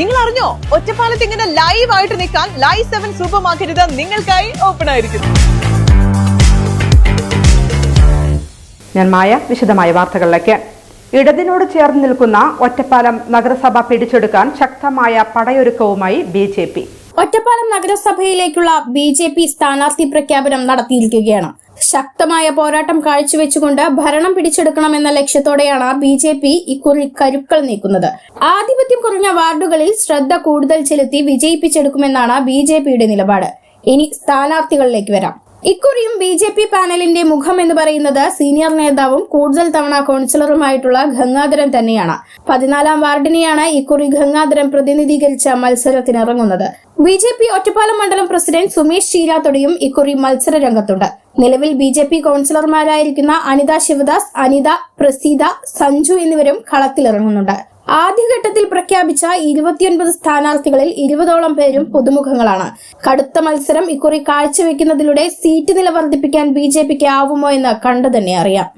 നിങ്ങൾ അറിഞ്ഞോ ഒറ്റപ്പാലത്ത് ഇങ്ങനെ ലൈവ് ആയിട്ട് നിൽക്കാൻ ലൈവ് സെവൻ സൂപ്പർ മാർക്കറ്റ് നിങ്ങൾക്കായി ഓപ്പൺ ആയിരിക്കുന്നു. ഞാൻ മായ വിശദമായ വാർത്തകളിലേക്ക്. ഇടതിനോട് ചേർന്ന് നിൽക്കുന്ന ഒറ്റപ്പാലം നഗരസഭ പിടിച്ചെടുക്കാൻ ശക്തമായ പടയൊരുക്കവുമായി ബി ജെ പി. ഒറ്റപ്പാലം നഗരസഭയിലേക്കുള്ള ബി ജെ പി സ്ഥാനാർത്ഥി പ്രഖ്യാപനം നടത്തിയിരിക്കുകയാണ്. ശക്തമായ പോരാട്ടം കാഴ്ചവെച്ചുകൊണ്ട് ഭരണം പിടിച്ചെടുക്കണമെന്ന ലക്ഷ്യത്തോടെയാണ് ബി ജെ പി ഇക്കുറി കരുക്കൾ നീക്കുന്നത്. ആധിപത്യം കുറഞ്ഞ വാർഡുകളിൽ ശ്രദ്ധ കൂടുതൽ ചെലുത്തി വിജയിപ്പിച്ചെടുക്കുമെന്നാണ് ബി ജെ പിയുടെ നിലപാട്. ഇനി സ്ഥാനാർത്ഥികളിലേക്ക് വരാം. ഇക്കുറിയും ബി ജെ പി പാനലിന്റെ മുഖം എന്ന് പറയുന്നത് സീനിയർ നേതാവും കൂടുതൽ തവണ കൗൺസിലറുമായിട്ടുള്ള ഗംഗാധരൻ തന്നെയാണ്. പതിനാലാം വാർഡിനെയാണ് ഇക്കുറി ഗംഗാധരൻ പ്രതിനിധീകരിച്ച മത്സരത്തിനിറങ്ങുന്നത്. ബി ജെ പി ഒറ്റപ്പാലം മണ്ഡലം പ്രസിഡന്റ് സുമേഷ് ചീരാത്തൊടിയും ഇക്കുറി മത്സര രംഗത്തുണ്ട്. നിലവിൽ ബി ജെ പി കൗൺസിലർമാരായിരിക്കുന്ന അനിത ശിവദാസ് അനിത പ്രസീത സഞ്ജു എന്നിവരും കളത്തിലിറങ്ങുന്നുണ്ട്. ആദ്യഘട്ടത്തിൽ പ്രഖ്യാപിച്ച ഇരുപത്തിയൊൻപത് സ്ഥാനാർത്ഥികളിൽ ഇരുപതോളം പേരും പുതുമുഖങ്ങളാണ്. കടുത്ത മത്സരം ഇക്കുറി കാഴ്ചവെക്കുന്നതിലൂടെ സീറ്റ് നില വർദ്ധിപ്പിക്കാൻ ബി ജെ പിക്ക് ആവുമോ എന്ന് കണ്ടു തന്നെ അറിയാം.